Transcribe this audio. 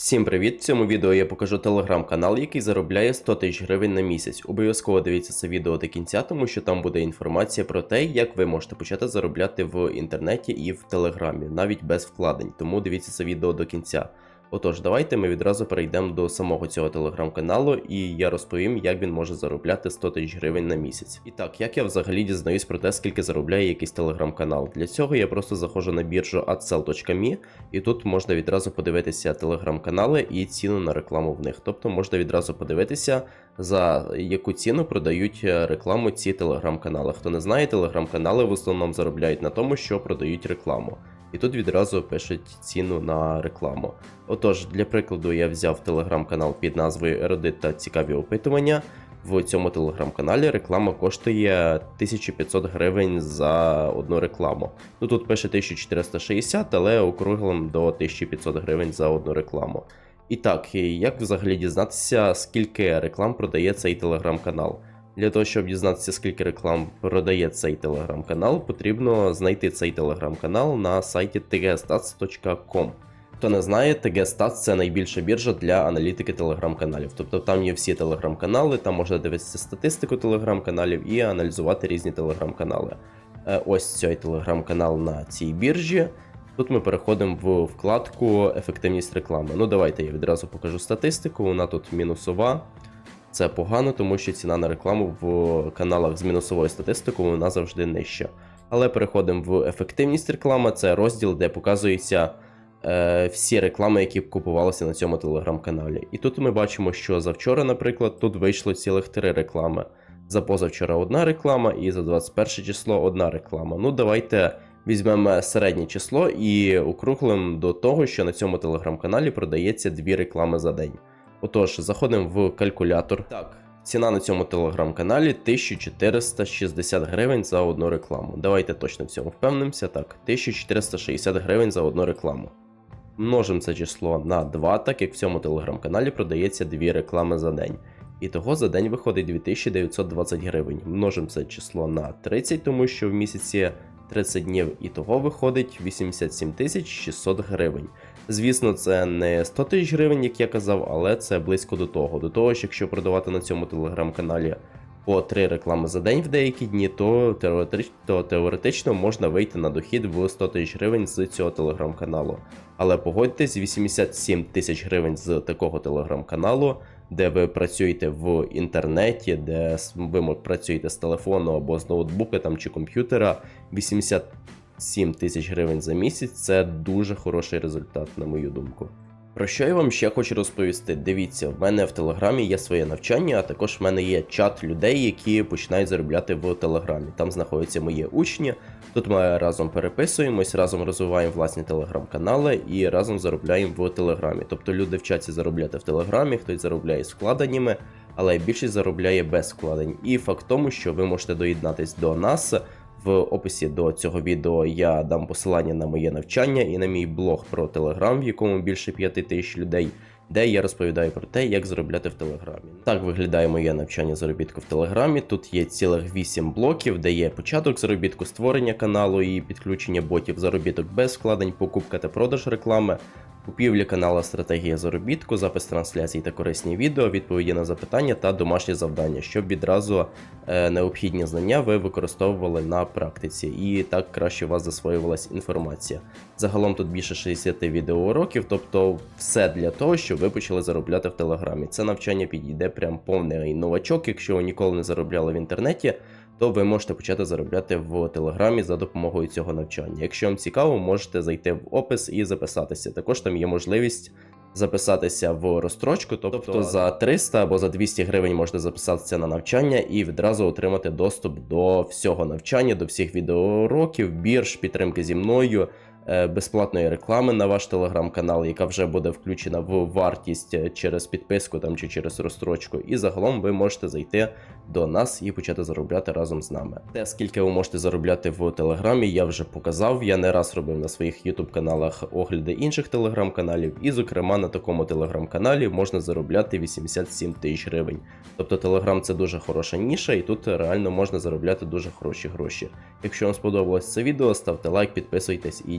Всім привіт! В цьому відео я покажу телеграм-канал, який заробляє 100 тисяч гривень на місяць. Обов'язково дивіться це відео до кінця, тому що там буде інформація про те, як ви можете почати заробляти в інтернеті і в телеграмі, навіть без вкладень. Тому дивіться це відео до кінця. Отож, давайте ми відразу перейдемо до самого цього телеграм-каналу, і я розповім, як він може заробляти 100 тисяч гривень на місяць. І так, як я взагалі дізнаюсь про те, скільки заробляє якийсь телеграм-канал. Для цього я просто заходжу на біржу adsell.me, і тут можна відразу подивитися телеграм-канали і ціну на рекламу в них. Тобто можна відразу подивитися, за яку ціну продають е, рекламу ці телеграм-канали. Хто не знає, телеграм-канали в основному заробляють на тому, що продають рекламу. І тут відразу пишуть ціну на рекламу. Отож, для прикладу, я взяв телеграм-канал під назвою Еродит та цікаві опитування. В цьому телеграм-каналі реклама коштує 1500 гривень за одну рекламу. Ну тут пише 1460, але округлим до 1500 гривень за одну рекламу. І так, як взагалі дізнатися, скільки реклам продає цей телеграм-канал? Для того, щоб дізнатися, скільки реклам продає цей телеграм-канал, потрібно знайти цей телеграм-канал на сайті tgstats.com. Хто не знає, TGStats – це найбільша біржа для аналітики телеграм-каналів. Тобто там є всі телеграм-канали, там можна дивитися статистику телеграм-каналів і аналізувати різні телеграм-канали. Е, Ось цей телеграм-канал на цій біржі. Тут ми переходимо в вкладку Ефективність реклами. Ну, давайте я відразу покажу статистику. Вона тут мінусова. Це погано, тому що ціна на рекламу в каналах з мінусовою статистикою вона завжди нижча. Але переходимо в ефективність реклами. Це розділ, де показуються е, всі реклами, які купувалися на цьому телеграм-каналі. І тут ми бачимо, що завчора, наприклад, тут вийшло цілих три реклами. За позавчора одна реклама, і за 21 число одна реклама. Ну, давайте візьмемо середнє число і округлимо до того, що на цьому телеграм-каналі продається дві реклами за день. Отож, заходимо в калькулятор. Так, ціна на цьому телеграм-каналі 1460 гривень за одну рекламу. Давайте точно в цьому впевнимося. Так, 1460 гривень за одну рекламу. Множимо це число на 2, так як в цьому телеграм-каналі продається дві реклами за день. І того за день виходить 2920 гривень. Множимо це число на 30, тому що в місяці 30 днів, і того виходить 87 600 гривень. Звісно, це не 100 тисяч гривень, як я казав, але це близько до того. До того ж, якщо продавати на цьому телеграм-каналі по 3 реклами за день в деякі дні, то теоретично, то теоретично можна вийти на дохід в 100 тисяч гривень з цього телеграм-каналу. Але погодьтесь, 87 тисяч гривень з такого телеграм-каналу, де ви працюєте в інтернеті, де ви працюєте з телефону або з ноутбука там, чи комп'ютера, 87 тисяч гривень за місяць це дуже хороший результат, на мою думку. Про що я вам ще хочу розповісти? Дивіться, в мене в Телеграмі є своє навчання, а також в мене є чат людей, які починають заробляти в Телеграмі. Там знаходяться мої учні. Тут ми разом переписуємось, разом розвиваємо власні телеграм-канали і разом заробляємо в Телеграмі. Тобто люди вчаться заробляти в Телеграмі, хтось заробляє з вкладеннями, але більшість заробляє без вкладень. І факт тому, що ви можете доєднатись до нас. В описі до цього відео я дам посилання на моє навчання і на мій блог про Телеграм, в якому більше 5 тисяч людей, де я розповідаю про те, як заробляти в Телеграмі. Так виглядає моє навчання заробітку в Телеграмі. Тут є цілих 8 блоків, де є початок заробітку, створення каналу і підключення ботів, заробіток без вкладень, покупка та продаж реклами. Купівля канала Стратегія заробітку, запис трансляцій та корисні відео, відповіді на запитання та домашні завдання, щоб відразу е, необхідні знання ви використовували на практиці, і так краще у вас засвоювалась інформація. Загалом тут більше 60 відеоуроків, тобто все для того, щоб ви почали заробляти в Телеграмі. Це навчання підійде прям повний новачок, якщо ви ніколи не заробляли в інтернеті. То ви можете почати заробляти в Телеграмі за допомогою цього навчання. Якщо вам цікаво, можете зайти в опис і записатися. Також там є можливість записатися в розстрочку, тобто за 300 або за 200 гривень можна записатися на навчання і відразу отримати доступ до всього навчання, до всіх відеоуроків, бірж, підтримки зі мною. Е, Безплатної реклами на ваш телеграм-канал, яка вже буде включена в вартість е, через підписку там чи через розстрочку. І загалом ви можете зайти до нас і почати заробляти разом з нами. Те, скільки ви можете заробляти в телеграмі, я вже показав. Я не раз робив на своїх ютуб каналах огляди інших телеграм-каналів, і, зокрема, на такому телеграм-каналі можна заробляти 87 тисяч гривень. Тобто Телеграм це дуже хороша ніша, і тут реально можна заробляти дуже хороші гроші. Якщо вам сподобалось це відео, ставте лайк, підписуйтесь і